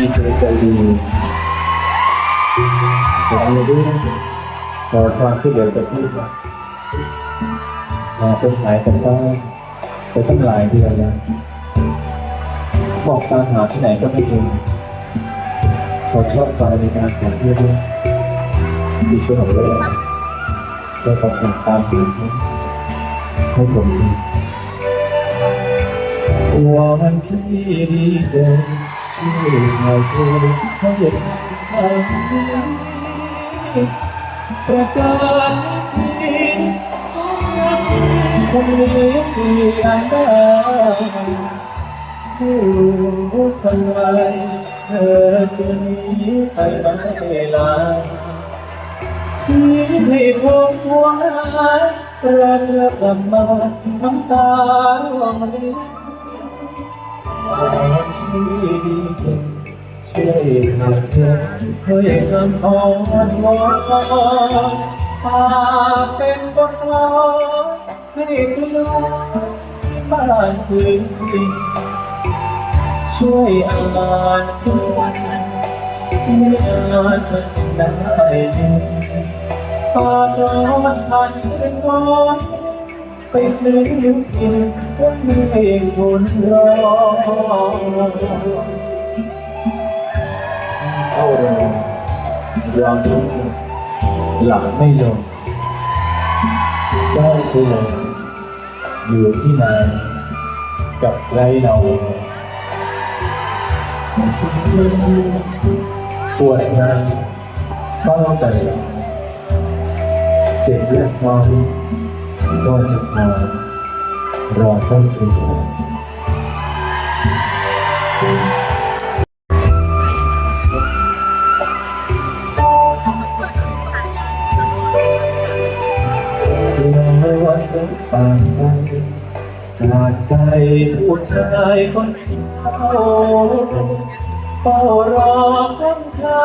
มีเจใจดีผมมีด้วยขอความช่วยเหลือจากพี่ครับมาเป็นหลายจากบ้านไปตั้งหลายเดือนแล้วบอกตามหาที่ไหนก็ไม่เจอขอชอบฟังในการของเพื่อนด้วยที่ช่วยผมด้วยช่วยขอบคุณตามหาเขาให้ผมทีวันที่ดีใจ ช่วยหายเธอเขาเย็นทางนี้ประกาศที่คนนี้ที่อ่านได้ไม่รู้ทำไมเธอจะหนีไปไม่ลาที่ให้ผมหวานเพื่อเธอกลับมาน้ำตาร่วงรินวันที่ ดีจริงช่วยหากเธอช่วยคำอ่อนวอนหากเป็นบทกลอนให้คุณลูกที่บ้านคืนที่ช่วยอ่านทุกวันไม่อาจจะได้ยินฝากร้อนผ่านคืนร้อน ไปถึงกินวันไม่คนรอเข้าโรงรอทุกหลับไม่ลงเจ้าคืออยู่ที่ไหนกับใครเราปวดงานเฝ้าแต่เจ็บเลือดร้อน ก็จะพอยรอเจ้าคืนแล้ววันนั้นปานไปจากใจผู้ชายคนเศร้าเฝ้ารอคำเช้า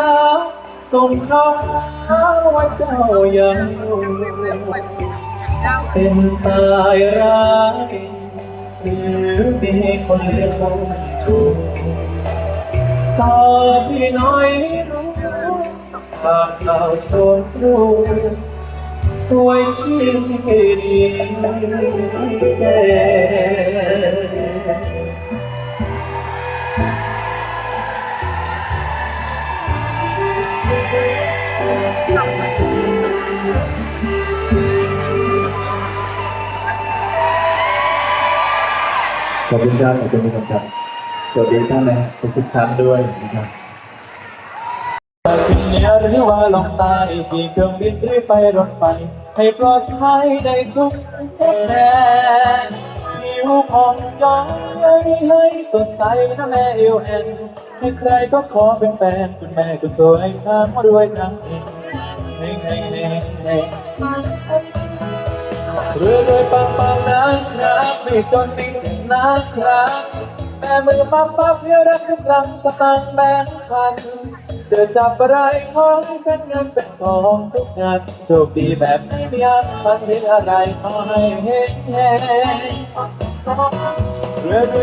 ส่งข่าวหาว่าเจ้ายังอยู่ เป็นตายร้ายหรือมีคนเลี้ยงบุญถูกตอบพี่น้อยรู้ฝากข่าวชนรู้ไว้ที่ดีแจ้ง ขอบคุณครับขอบคุณครับสวัสดีท่านนะทุกทุกชั้นด้วยนะครับขึ้นเหนือหรือว่าลงใต้ที่เครื่องบินหรือไปรถไฟให้ปลอดภัยในทุกทุกแดนผิวผ่องย้องใยให้สดใสนะแม่เอวแอนให้ใครก็ขอเป็นแฟนคุณแม่ก็สวยทั้งรวยทั้งเฮงเฮงเฮงเฮงเรื่อยเลยปังปังนะครับไม่จนไม่ถึง นะครับแม่มือปังปังเพื่อรักกครั้งสตังแบงค์พันจะจับอะไรของเป็นเงินเป็นทองทุกงานโชคดีแบบไม่มีอันพันเห็นอะไรขอให้เห็นเรื่อยเล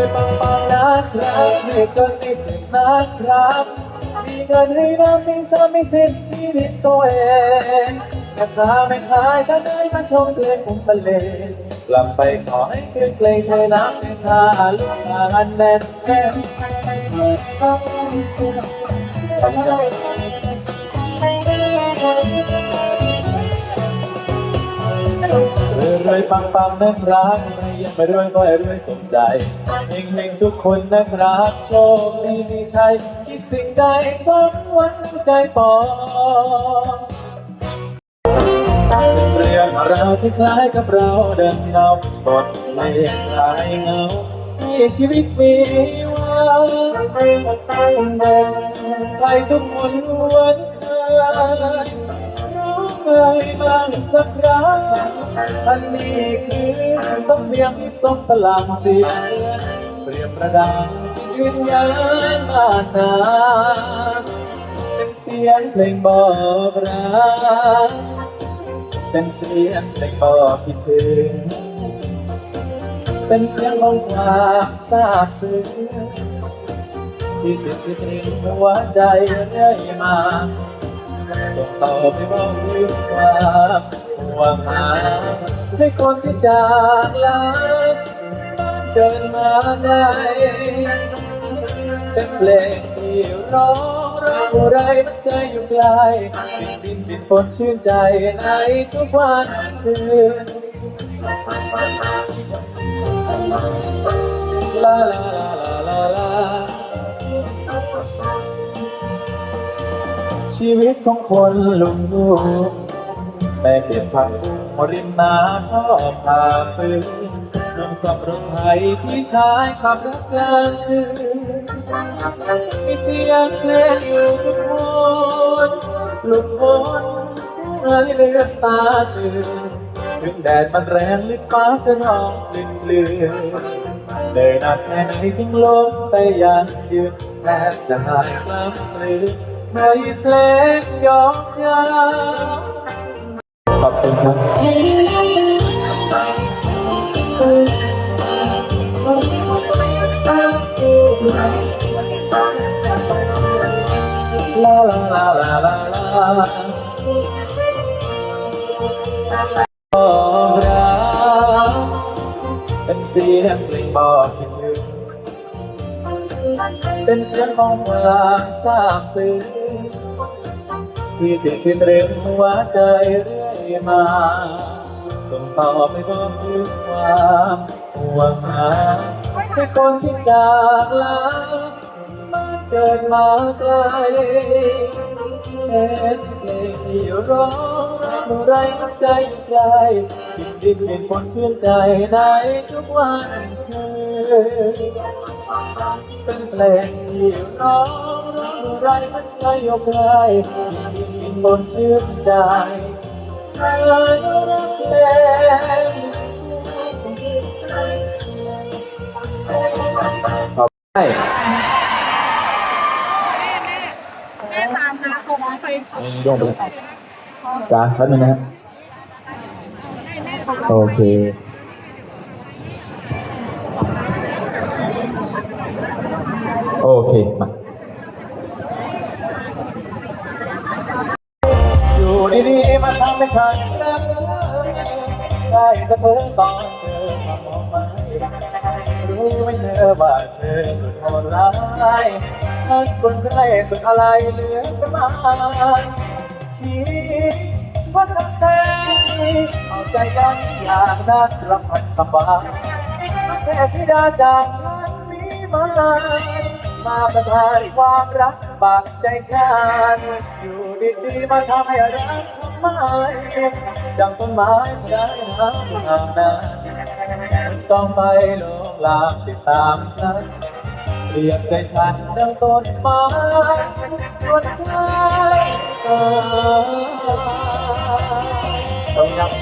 ยปังปังนะครับไม่จนไม่ถึงนะครับมีเงินให้น้ำมีสามีสิทธิ์ที่ดินตัวเอง แม่ค้าไม่ขายถ้าได้มาชมเพลงผมบรรเลกลับไปขอให้คืนเพลงเธอน้ำเป็นทาลูกงานแน่นแน่นเรื่อยๆปังๆนะครับไม่ยังไม่รวยก็ให้รวยสมใจเฮงๆทุกคนนะครับโชคดีมีชัยที่สิ่งใดสมหวังใจปอง เราวที่คล้ายกับเราเดินเงาบทเพลงคลายเงาที่ชีวิตมีว่าใครทุกคนล้วนเคยรู้ไหมบ้างสักครั้งอันนี้คือสำเนียงสมพลังเสียงเปรียบประดังวิญญาณบานนาเป็นเสียงเพลงบอกรัก เป็นเสียงเพลงบอคิดถึง เป็นเสียงของความซาบซึ้งที่ติดที่ตรึงหัวใจเรื่อยมาส่งต่อไปบอกลืมความห่วงหาให้คนที่จากลาเดินมาได้เป็นเพลงที่ร้อง รักอะไรมันใจอยู่ไกลบินบินบินฝนชื่นใจในทุกวันคืนลาลาลาลาลาชีวิตของคนลุงลูกแต่เก็บผักบุ้งริมน้ำพ่อพาปืน ลงสับรถไถที่ชายขับรถกลางคืนมีเสียงเพลงอยู่ทุกคนลุกคนสียเลือดตาตื่นถึงแดดมันแรงลึกฟ้าจะร้องกลื่นกลืนเดินนานแค่ไหนถึงลมแต่ยังยืนแทบจะหายกล้ำกลืนในเพลงยองยาวขอบคุณครับ ลาลาลาลาลาลาบอกรักเป็นเสียงเพลงบอกคิดถึงเป็นเสียงของความซาบซึ้งที่ติดที่ตรึงหัวใจเรื่อยมาส่งต่อไปบอกถึงความห่วงหา ให้คนที่จากลามาเกิดมาไกลเอ็นเพลงที่ร้องรักเมื่อไรน้ำใจยู่ไกลกินดินเป็นคนชื่นใจในทุกวันคืนเป็นเพลงที่ร้องรักไรมันใจยกไหลยิ่งยิ่งบนชื่นใจชายรักเพลง ขอบใช่แม่ตามนะเขาไปโยงไปเลยจ้าแป๊บนึงนะครับโอเคโอเคมาอยู่ดีๆมาทำให้ฉันรักได้แต่เธอตอนเจอมามองมารู้ไหมเธ อว่าเธอสุดโหดร้ายฉันคนใครสุดอะไรเหลือจะมาคิดว่าทำแท้เอาใจยังอย่างนั้นรับพันสบายแค่ที่ดาจากฉันนี้มามาประทานความรักบากใจฉันอยู่ดีๆมาทำให้รักทำไมดังต้นไม้ไร้น้ำงามนั้น ต้องไปหลงลามติดตามนั้นเรียกใจฉันดังต้นไม้ชวนใครเออต้องยับ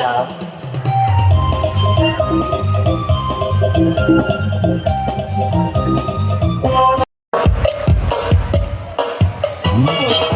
ครับ Oh!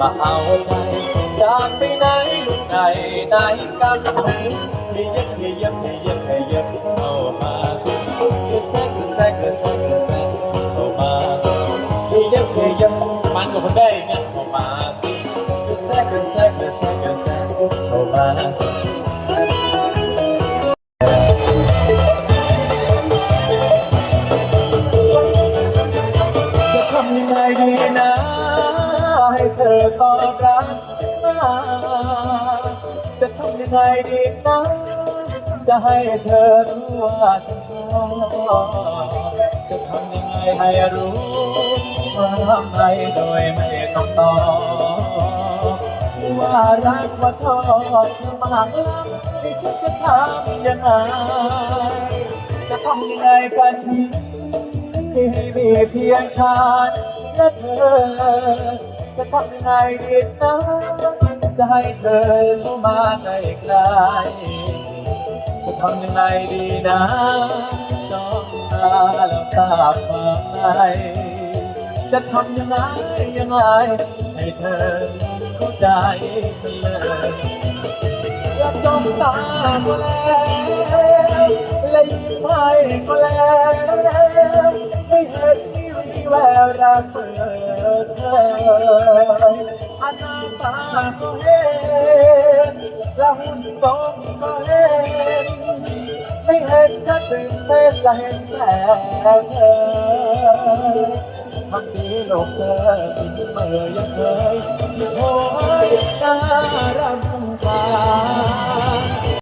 มาเอาใจจากไปไหนไหนไหนกันมีเย็บมีเย็บ ฉันชอบจะทำยังไงให้รู้ว่ารักใครโดยไม่ต้องตอบว่ารักว่าชอบเธอมากล้ำที่ฉันจะทำยังไงจะทำยังไงกันดีให้มีเพียงฉันและเธอ จะทำยังไงดีนะจะให้เธอเข้ามาใกล้ๆจะ ทำยังไงดีนะจ้องตาแล้วทราบไหมจะทำยังไงยังไง ให้เธอเข้าใจฉันเลยแล้วจ้องตาก็แล้วและยิ้มให้ก็แล้วไม่เห็นมีแววรักเปิดเผยอันหน้าตาก็เห็นและหุ่นทรงก็เห็น ไม่เห็นก็ตื่นเต้นและเห็นแต่เธอทำดีโลกเธอติดเมื่อยังเคยที่โหยน่ารำคาญ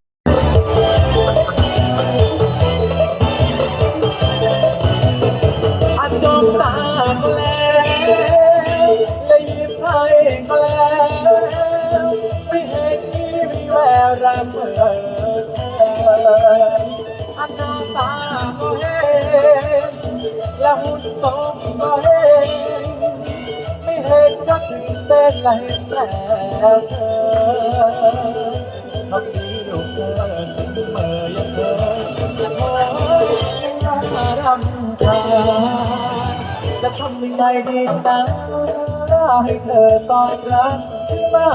และหุ่นทรงก็เห็นไม่เห็นก็ตื่นเต้นและเห็นแล้วเธอทำดีลูกเธอถึงเมื่อยังเคยโอ้ยน่ารำคาญจะทำยังไงดีนะให้เธอตอบรับฉันมา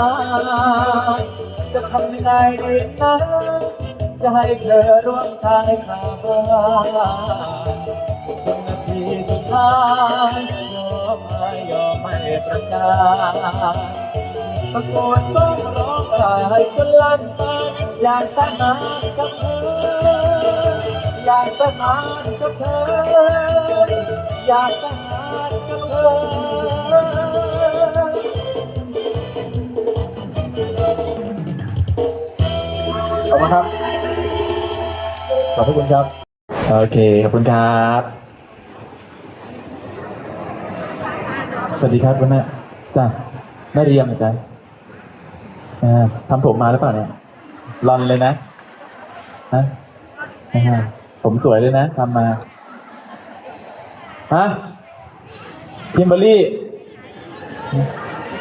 จะทำยังไงดีนะจะให้เธอร่วมชายคาบ้าน สุดท้ายยอมให้ยอมให้ประจานตะโกนต้องร้องไห้จนลั่นตาอยากแต่งงานกับเธออยากแต่งงานกับเธออยากแต่งงานกับเธอขอบคุณครับ ขอบพระคุณครับ โอเค ขอบคุณครับ สวัสดีครับคุณแม่จ้ะแม่เรียมเหมือนกันอ่าทำผมมาหรือเปล่าเนี่ยรอนเลยนะฮะผมสวยเลยนะทำมาฮะทิมเบอรี่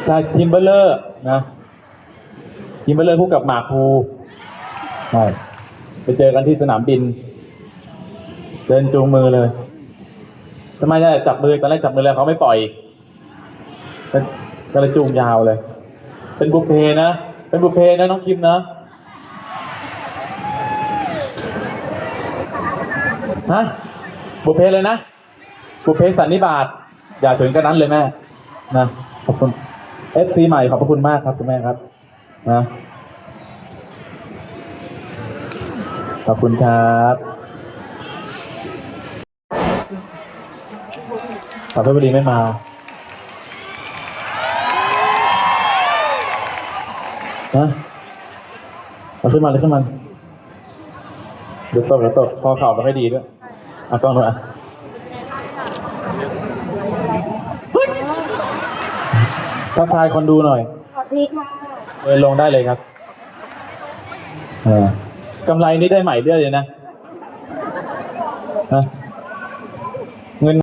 จากทิมเบอร์เลอร์นะทิมเบอร์เลอร์คู่กับหมากภูใช่ไปเจอกันที่สนามบิน เดินจูงมือเลยทำไมได้จับมือตอนแรกจับมือแล้วเขาไม่ปล่อย ก็ก็เลยจูงยาวเลย เป็นบุพเพนะ เป็นบุพเพนะน้องคิมนะ ฮะ บุพเพเลยนะ บุพเพสันนิบาต อย่าถึงกันนั้นเลยแม่ นะ ขอบคุณเอฟซีใหม่ขอบพระคุณมากครับคุณแม่ครับ นะ ขอบคุณครับขอโทษพอดีไม่มา ฮะเอาขึ้นมาเลยขึ้นมาเดี๋ยวตกเดี๋ยวตกคอเข่าไม่ค่อยดีด้วยอะกล้องด้วยอะทักทายคนดูหน่อยสวัสดีค่ะเดินลงได้เลยครับเออกำไรนี่ได้ใหม่เรื่อยเลยนะนะเงิน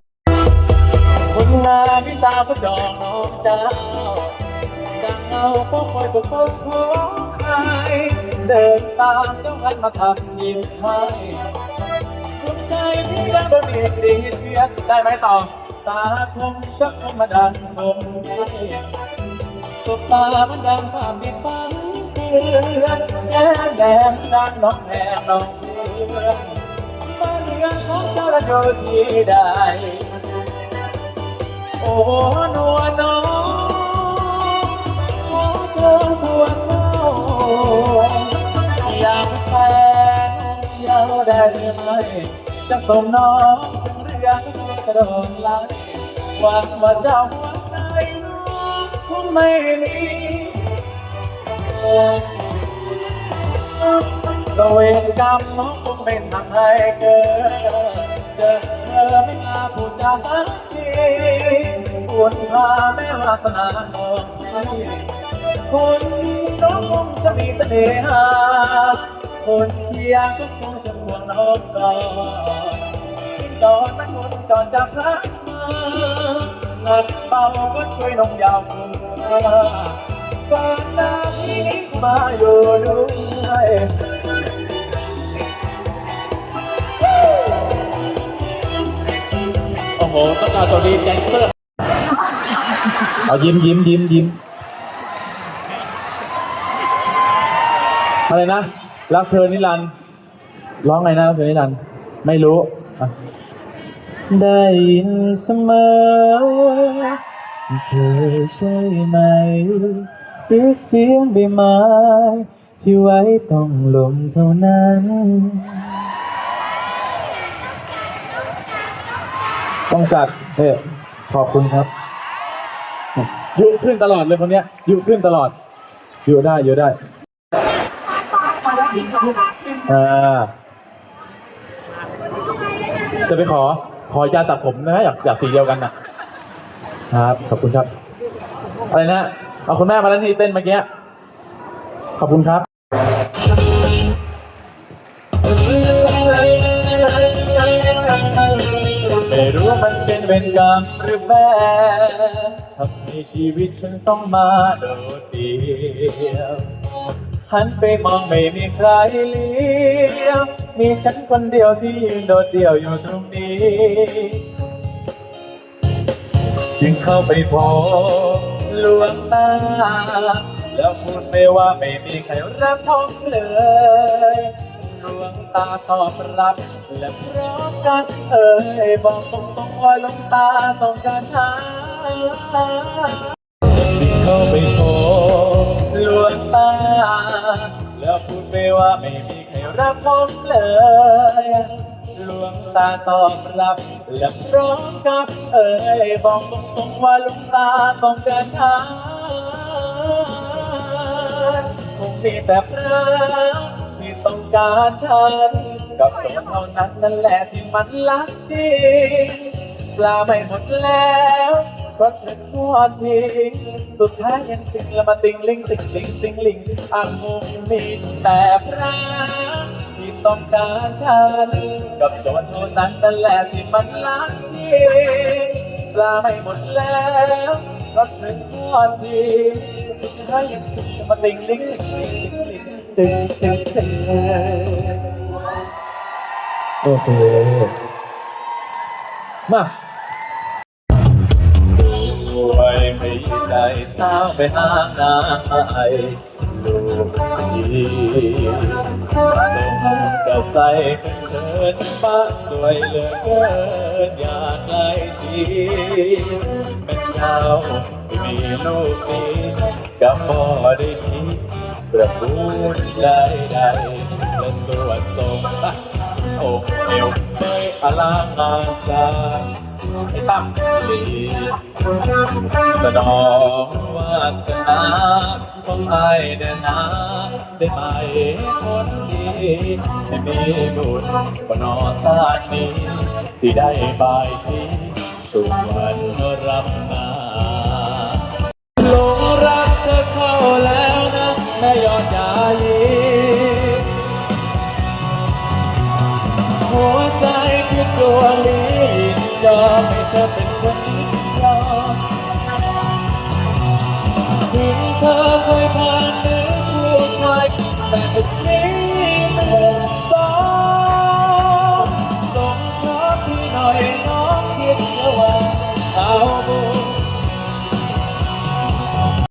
คนงานที่ตาพระจองน้องเจ้าดังเอา ก็คอยปกป้องของใครเดินตามเจ้ากันมาทำยิ้มให้ภูมิใจพี่ดังบะหมี่กรีเชียร์ได้ไหมต่อ ตาคมสักคมมาดังคมเย่สบตามันดังภาพที่ฝันเตือนแง่แดงดังน้องแหงน้องเพื่อนบ้านเรือนของเจ้าละโยที่ใดโอ้หนวลน้อง เธอตัวเจ้าอยากแฟนเยาได้หรือไม่จะส่งน้องถึงเรือนกระโดดไหลหวังว่าเจ้าหัวใจน้องคงไม่มีก็เวรกรรมน้องคงเป็นทำให้เกิดเจอเธอไม่กล้าพูดจาสักทีบุญพาแม่วาสนาน้อง คนน้องคงจะมีเสน่หา คนเคียงก็คงจะห่วงน้องก่อนจอดนักคนจอดจับรักมาหนักเบาก็ช่วยน้องยาวหัวฝากหน้าที่มาอยู่ด้วยโอ้โหต้องการสวัสดีแดนเซอร์เอายิ้มยิ้มยิ้มยิ้ม อะไรนะ รักเธอนิรันดร์ร้องไงนะรักเธอนิรันดร์ไม่รู้อะได้ยินเสมอเธอใช่ไหมหรือเสียงใบไม้ที่ไว้ต้องลมเท่านั้นต้องจัดเออขอบคุณครับ ยุขึ้นตลอดเลยคนเนี้ย ยุขึ้นตลอด อยุได้อยุได้ อ่าจะไปขอ ขอยาตัดผมนะอยากอยากสีเดียวกันนะครับ ขอบคุณครับ อะไรนะ เอาคุณแม่มาแล้วนี่เต้นเมื่อกี้ ขอบคุณครับไม่รู้มันเป็นเวรกรรมหรือแม่ทำให้ชีวิตฉันต้องมาโดดเดี่ยว หันไปมองไม่มีใครเลี้ยวมีฉันคนเดียวที่ยืนโดดเดี่ยวอยู่ตรงนี้ จึงเข้าไปพบลวงตา แล้วพูดไปว่าไม่มีใครรักผมเลยลวงตาตอบรับ และพร้อมกันเอ่ยบอกตรงๆว่าลวงตาต้องการหาจึงเข้าไป วงตาแล้วพูดไปว่าไม่มีใครรักผมเลยลวงตาตอบรับและพร้อมกับเอ่ยบอกตรงๆว่าลวงตาต้องการฉันคงมีแต่พระที่ต้องการฉันกับตัวเท่านั้นนั่นแหละที่มันรักจริงปลาไม่หมดแล้ว ก็เธอทอดทิ้งสุดท้ายยังติงละมาติงลิงติงลิงติงลิงอ่างมีแต่พระที่ต้องการฉันกับโจทย์เท่านั้นนั่นแหละที่มันรักจริงปลาไม่หมดแล้วก็ถึงทอดทีสุดท้ายยังติงมาติงลิงติงลิงติงลิงจึงจึงจึงโอเคมา วยไม่ใจสาวไปหางานไอลูกดีส่งกระใสเขินป้าสวยเหลือเกินอยากไล่ชีเป็นเจ้าที่มีลูกนี้กับพ่อได้คิดประพูดได้ได้และสวดทรงอกเอวเมยอลางาจา ตั้มลีสนองวาสนาของไอเดินนาได้ไหมคนดีที่มีบุญปนอสาดนี้ที่ได้บายทีสุวรรณรับนา ยินยอมให้เธอเป็นคนยอมถึงเธอเคยผ่านมือผู้ชายแต่เป็นนี้